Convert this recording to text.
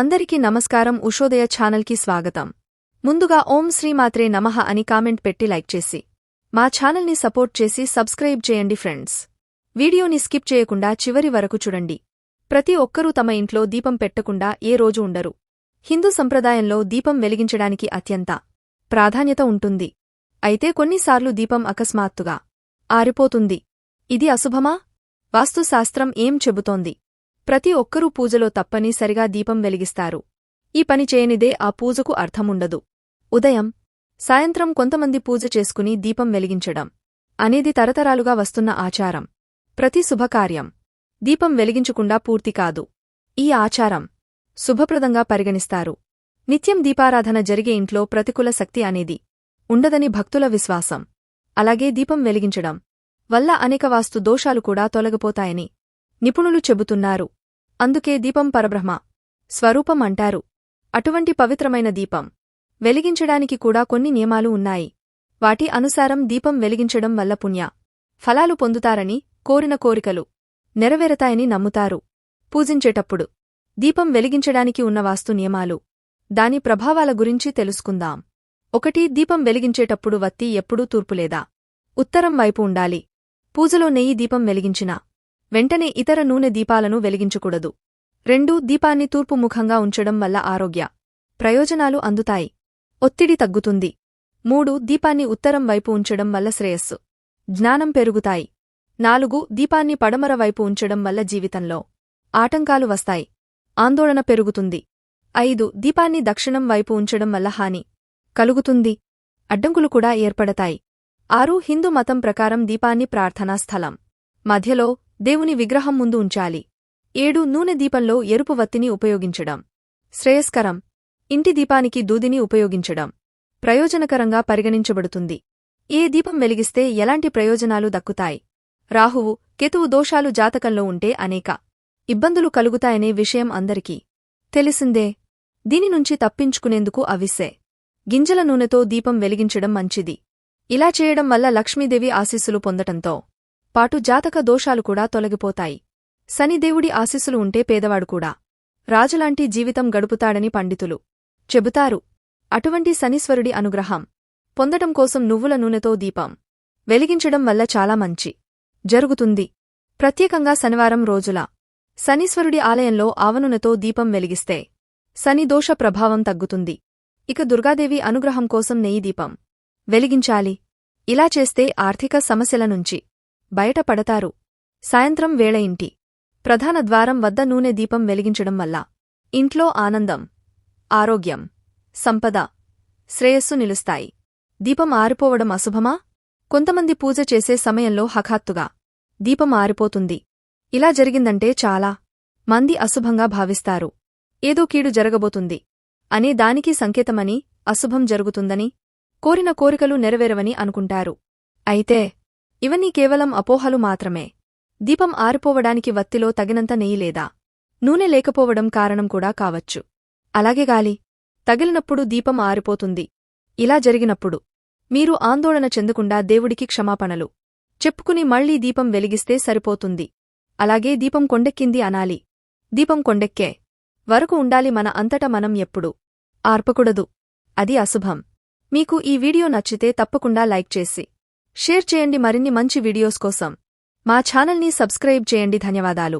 అందరికీ నమస్కారం. ఉషోదయ ఛానల్కి స్వాగతం. ముందుగా ఓం శ్రీమాత్రే నమః అని కామెంట్ పెట్టి లైక్ చేసి మా ఛానల్ని సపోర్ట్ చేసి సబ్స్క్రైబ్ చేయండి ఫ్రెండ్స్. వీడియోని స్కిప్ చేయకుండా చివరి వరకు చూడండి. ప్రతి ఒక్కరూ తమ ఇంట్లో దీపం పెట్టకుండా ఏ రోజు ఉండరు. హిందూ సంప్రదాయంలో దీపం వెలిగించడానికి అత్యంత ప్రాధాన్యత ఉంటుంది. అయితే కొన్నిసార్లు దీపం అకస్మాత్తుగా ఆరిపోతుంది. ఇది అశుభమా? వాస్తుశాస్త్రం ఏం చెబుతోంది? ప్రతి ఒక్కరూ పూజలో తప్పనిసరిగా దీపం వెలిగిస్తారు. ఈ పని చేయనిదే ఆ పూజకు అర్థముండదు. ఉదయం సాయంత్రం కొంతమంది పూజ చేసుకుని దీపం వెలిగించడం అనేది తరతరాలుగా వస్తున్న ఆచారం. ప్రతి శుభకార్యం దీపం వెలిగించకుండా పూర్తి కాదు. ఈ ఆచారం శుభప్రదంగా పరిగణిస్తారు. నిత్యం దీపారాధన జరిగే ఇంట్లో ప్రతికూల శక్తి అనేది ఉండదని భక్తుల విశ్వాసం. అలాగే దీపం వెలిగించడం వల్ల అనేక వాస్తు దోషాలు కూడా తొలగిపోతాయని నిపుణులు చెబుతున్నారు. అందుకే దీపం పరబ్రహ్మ స్వరూపం అంటారు. అటువంటి పవిత్రమైన దీపం వెలిగించడానికి కూడా కొన్ని నియమాలు ఉన్నాయి. వాటి అనుసారం దీపం వెలిగించడం వల్ల పుణ్య ఫలాలు పొందుతారని కోరిన కోరికలు నెరవేరతాయని నమ్ముతారు. పూజించేటప్పుడు దీపం వెలిగించడానికి ఉన్న వాస్తు నియమాలు దాని ప్రభావాల గురించి తెలుసుకుందాం. ఒకటి దీపం వెలిగించేటప్పుడు వత్తి ఎప్పుడూ తూర్పులేదా ఉత్తరం వైపు ఉండాలి. పూజలో నెయ్యి దీపం వెలిగించినా వెంటనే ఇతర నూనె దీపాలను వెలిగించకూడదు. రెండు దీపాన్ని తూర్పు ముఖంగా ఉంచడం వల్ల ఆరోగ్య ప్రయోజనాలు అందుతాయి. ఒత్తిడి తగ్గుతుంది. మూడు దీపాన్ని ఉత్తరం వైపు ఉంచడం వల్ల శ్రేయస్సు. జ్ఞానం పెరుగుతాయి. నాలుగు దీపాన్ని పడమర వైపు ఉంచడం వల్ల జీవితంలో ఆటంకాలు వస్తాయి. ఆందోళన పెరుగుతుంది. ఐదు దీపాన్ని దక్షిణం వైపు ఉంచడం వల్ల హాని కలుగుతుంది. అడ్డంకులు కూడా ఏర్పడతాయి. ఆరు హిందూ మతం ప్రకారం దీపాన్ని ప్రార్థనా స్థలం. మధ్యలో దేవుని విగ్రహం ముందు ఉంచాలి. ఏడు నూనె దీపంలో ఎరుపు వత్తిని ఉపయోగించడం. శ్రేయస్కరం. ఇంటి దీపానికి దూదిని ఉపయోగించడం. ప్రయోజనకరంగా పరిగణించబడుతుంది. ఏ దీపం వెలిగిస్తే ఎలాంటి ప్రయోజనాలు దక్కుతాయి? రాహువు కేతువు దోషాలు జాతకంలో ఉంటే అనేక. ఇబ్బందులు కలుగుతాయనే విషయం అందరికీ తెలిసిందే. దీని నుంచి తప్పించుకునేందుకు అవిసే. గింజల నూనెతో దీపం వెలిగించడం మంచిది. ఇలా చేయడం వల్ల లక్ష్మీదేవి ఆశీస్సులు పొందటంతో. పాటు జాతక దోషాలు కూడా తొలగిపోతాయి. శనిదేవుడి ఆశీస్సులు ఉంటే పేదవాడు కూడా. రాజులాంటి జీవితం గడుపుతాడని పండితులు చెబుతారు. అటువంటి శనీశ్వరుడి అనుగ్రహం పొందటం కోసం నువ్వుల నూనెతో దీపం వెలిగించడం వల్ల చాలా మంచి జరుగుతుంది. ప్రత్యేకంగా శనివారం రోజుల శనీశ్వరుడి ఆలయంలో ఆవనూనెతో దీపం వెలిగిస్తే శని దోష ప్రభావం తగ్గుతుంది. ఇక దుర్గాదేవి అనుగ్రహం కోసం నెయ్యి దీపం వెలిగించాలి. ఇలా చేస్తే ఆర్థిక సమస్యల నుంచి బయటపడతారు. సాయంత్రం వేళ ఇంటి. ప్రధాన ద్వారం వద్ద నూనె దీపం వెలిగించడం వల్ల. ఇంట్లో ఆనందం. ఆరోగ్యం. సంపద. శ్రేయస్సు నిలుస్తాయి. దీపం ఆరిపోవడం అశుభమా? కొంతమంది పూజ చేసే సమయంలో హఠాత్తుగా. దీపం ఆరిపోతుంది. ఇలా జరిగిందంటే చాలా. మంది అశుభంగా భావిస్తారు. ఏదో కీడు జరగబోతుంది. అనే దానికి సంకేతమని అశుభం జరుగుతుందని కోరిన కోరికలు నెరవేరవని అనుకుంటారు. అయితే ఇవన్నీ కేవలం అపోహలు మాత్రమే. దీపం ఆరిపోవడానికి వత్తిలో తగినంత నెయ్యి లేదా నూనె లేకపోవడం కారణం కూడా కావచ్చు. అలాగే గాలి తగిలినప్పుడు దీపం ఆరిపోతుంది. ఇలా జరిగినప్పుడు మీరు ఆందోళన చెందకుండా దేవుడికి క్షమాపణలు చెప్పుకుని మళ్ళీ దీపం వెలిగిస్తే సరిపోతుంది. అలాగే దీపం కొండెక్కింది అనాలి. దీపం కొండెక్కే వరకు ఉండాలి మన అంతట మనం ఎప్పుడు. ఆర్పకూడదు. అది అశుభం. మీకు ఈ వీడియో నచ్చితే తప్పకుండా లైక్ చేసి షేర్ చేయండి మరిన్ని మంచి వీడియోస్ కోసం మా ఛానల్ని సబ్స్క్రైబ్ చేయండి. ధన్యవాదాలు.